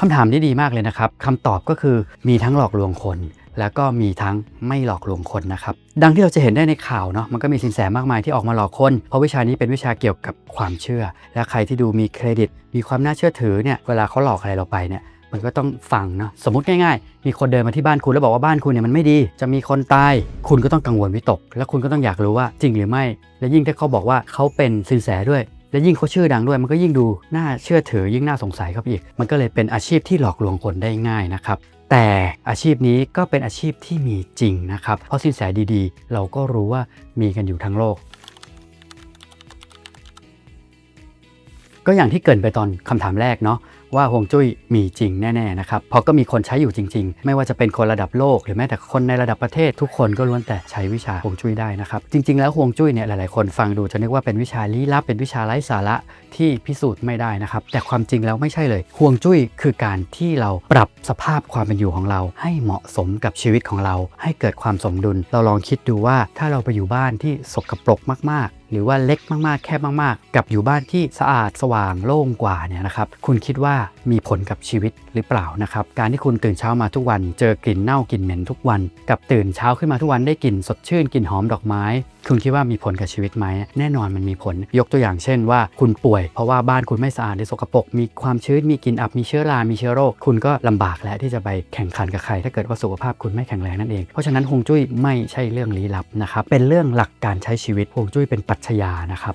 คำถามนี้ดีมากเลยนะครับคำตอบก็คือมีทั้งหลอกลวงคน แล้วก็มีทั้งไม่หลอกลวงคนนะครับ ดังที่เราจะเห็นได้ในข่าวเนาะมันก็มีสินแสมากมายที่ออกมาหลอกคน เพราะวิชานี้เป็นวิชาเกี่ยวกับความเชื่อ และใครที่ดูมีเครดิต มีความน่าเชื่อถือเนี่ยเวลาเขาหลอกอะไรเราไปเนี่ยมันก็ต้องฟังเนาะสมมติง่ายๆ มีคนเดินมาที่บ้านคุณแล้วบอกว่าบ้านคุณเนี่ยมันไม่ดี จะมีคนตาย คุณก็ต้องกังวลวิตก แล้วคุณก็ต้องอยากรู้ว่าจริงหรือไม่ และยิ่งถ้าเขาบอกว่าเขาเป็นสินแสด้วย และยิ่งเขาชื่อดังด้วยมันก็ยิ่งดูน่าเชื่อถือยิ่งน่าสงสัยเข้าไปอีก มันก็เลยเป็นอาชีพที่หลอกลวงคนได้ง่ายนะครับแต่อาชีพนี้ก็เป็นอาชีพที่มีจริงนะครับ เพราะสินแสดีๆ เราก็รู้ว่ามีกันอยู่ทั้งโลก ก็อย่างที่เกินไปตอนคำถามแรกเนาะว่าฮวงจุ้ยมีจริงแน่ๆนะครับเพราะก็มีคนใช้อยู่จริง ๆ ไม่ว่าจะเป็นคนระดับโลก หรือแม้แต่คนในระดับประเทศ ทุกคนก็ล้วนแต่ใช้วิชาฮวงจุ้ยได้นะครับ จริง ๆ แล้วฮวงจุ้ยเนี่ยหลายๆ คนฟังดูจะนึกว่าเป็นวิชาลี้ลับเป็นวิชาไร้สาระที่พิสูจน์ไม่ได้นะครับ แต่ความจริงแล้วไม่ใช่เลยฮวงจุ้ยคือการที่เราปรับสภาพความเป็นอยู่ของเรา ให้เหมาะสมกับชีวิตของเรา ให้เกิดความสมดุล เราลองคิดดูว่าถ้าเราไปอยู่บ้านที่สกปรกมากๆหรือว่าเล็กมากๆ แคบมากๆ กับอยู่บ้านที่สะอาดสว่างโล่งกว่าเนี่ยนะครับคุณคิดว่ามีผลกับชีวิตหรือเปล่านะครับการที่คุณตื่นเช้ามาทุกวัน เจอกลิ่นเน่ากลิ่นเหม็นทุกวัน กับตื่นเช้าขึ้นมาทุกวันได้กลิ่นสดชื่นกลิ่นหอมดอกไม้ คุณคิดว่ามีผลกับชีวิตไหมแน่นอนมันมีผล ยกตัวอย่างเช่นว่า คุณป่วย เพราะว่าบ้านคุณไม่สะอาดหรือสกปรกมีความชื้นมีกลิ่นอับมีเชื้อรา มีเชื้อโรค คุณก็ลำบากแล้วที่จะไปแข่งขันกับใคร ถ้าเกิดว่าสุขภาพคุณไม่แข็งแรงนั่นเอง เพราะฉะนั้นฮวงจุ้ยไม่ใช่เรื่องลี้ลับนะครับเป็นเรื่องหลักการใช้ชีวิตฮวงจุ้ยเป็นปรัชญานะครับ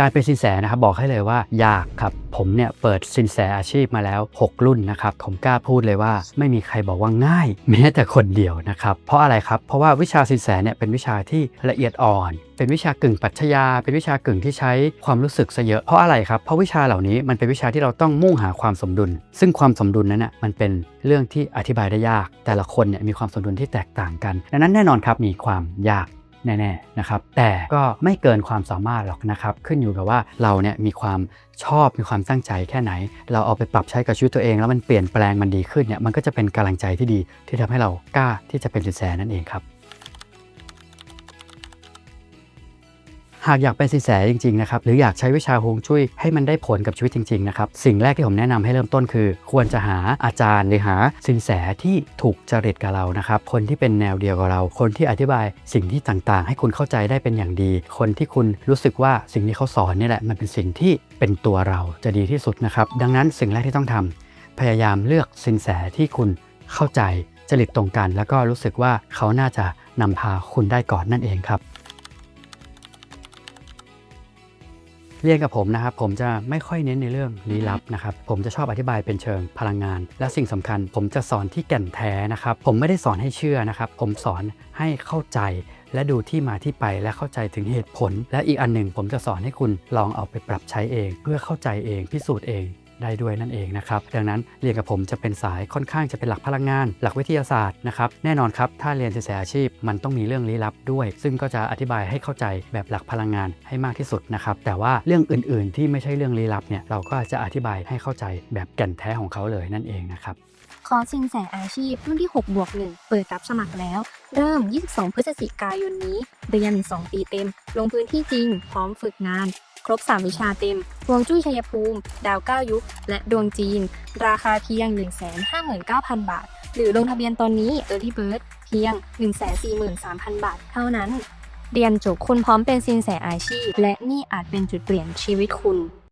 การเป็นสินแสนะครับบอกให้เลยว่ายากครับ ผมเนี่ยเปิดสินแสอาชีพมาแล้ว 6 รุ่นนะครับ ผมกล้าพูดเลยว่าไม่มีใครบอกว่าง่ายแม้แต่คนเดียวนะครับ เพราะอะไรครับ เพราะว่าวิชาสินแสเนี่ยเป็นวิชาที่ละเอียดอ่อน เป็นวิชากึ่งปัชญา เป็นวิชากึ่งที่ใช้ความรู้สึกซะเยอะเพราะอะไรครับเพราะวิชาเหล่านี้มันเป็นวิชาที่เราต้องมุ่งหาความสมดุล ซึ่งความสมดุลนั้นน่ะมันเป็นเรื่องที่อธิบายได้ยาก แต่ละคนเนี่ยมีความสมดุลที่แตกต่างกันดังนั้นแน่นอนครับมีความยาก แน่ๆนะครับแต่ก็ไม่เกินความสามารถหรอกนะครับขึ้นอยู่กับว่าเราเนี่ยมีความชอบมีความตั้งใจแค่ไหน เราเอาไปปรับใช้กับชีวิตตัวเอง แล้วมันเปลี่ยนแปลงมันดีขึ้นเนี่ยมันก็จะเป็นกำลังใจที่ดีที่ทำให้เรากล้าที่จะเป็นสินแสนั่นเองครับ หากอยากเป็นสินแสจริงๆนะครับหรืออยากใช้วิชาฮวงจุ้ยให้มันได้ผลกับชีวิตจริงๆนะครับสิ่งแรกที่ผมแนะนำให้เริ่มต้นคือ ควรจะหาอาจารย์หรือหาสินแสที่ถูกจริตกับเรานะครับคนที่เป็นแนวเดียวกับเรา คนที่อธิบายสิ่งที่ต่างๆ ให้คุณเข้าใจได้เป็นอย่างดี คนที่คุณรู้สึกว่าสิ่งที่เขาสอนนี่แหละมันเป็นสิ่งที่เป็นตัวเราจะดีที่สุดนะครับดังนั้นสิ่งแรกที่ต้องทำพยายามเลือกสินแสที่คุณเข้าใจจริตตรงกัน แล้วก็รู้สึกว่าเขาน่าจะนำพาคุณได้ก่อนนั่นเองครับ เรียนกับผมนะครับ ผมจะไม่ค่อยเน้นในเรื่องลี้ลับนะครับ ผมจะชอบอธิบายเป็นเชิงพลังงาน และสิ่งสำคัญ ผมจะสอนที่แก่นแท้นะครับ ผมไม่ได้สอนให้เชื่อนะครับ ผมสอนให้เข้าใจและดูที่มาที่ไปและเข้าใจถึงเหตุผล และอีกอันหนึ่งผมจะสอนให้คุณลองเอาไปปรับใช้เอง เพื่อเข้าใจเองพิสูจน์เอง ได้ด้วยนั่นเองนะครับ ดังนั้นเรียนกับผมจะเป็นสายค่อนข้างจะเป็นหลักพลังงาน หลักวิทยาศาสตร์นะครับ แน่นอนครับ ถ้าเรียนสินแสอาชีพมันต้องมีเรื่องลี้ลับด้วย ซึ่งก็จะอธิบายให้เข้าใจแบบหลักพลังงานให้มากที่สุดนะครับ แต่ว่าเรื่องอื่น ๆ ที่ไม่ใช่เรื่องลี้ลับเนี่ยเราก็จะอธิบายให้เข้าใจแบบแก่นแท้ของเขาเลยนั่นเองนะครับ คอร์สินแสอาชีพรุ่นที่6บวก1เปิดรับสมัครแล้ว เริ่ม 22 พฤศจิกายนนี้เรียน 2 ปีเต็ม ลงพื้นที่จริง พร้อมฝึกงาน ครบ 3 วิชาเต็มวงจุ้ยชัยภูมิ ดาว9ยุค และดวงจีน ราคาเพียง 159,000 บาท หรือลงทะเบียนตอนนี้ Early Bird เพียง 143,000 บาท เท่านั้น เรียนจบคุณพร้อมเป็นสินแสอาชีพ และนี่อาจเป็นจุดเปลี่ยนชีวิตคุณ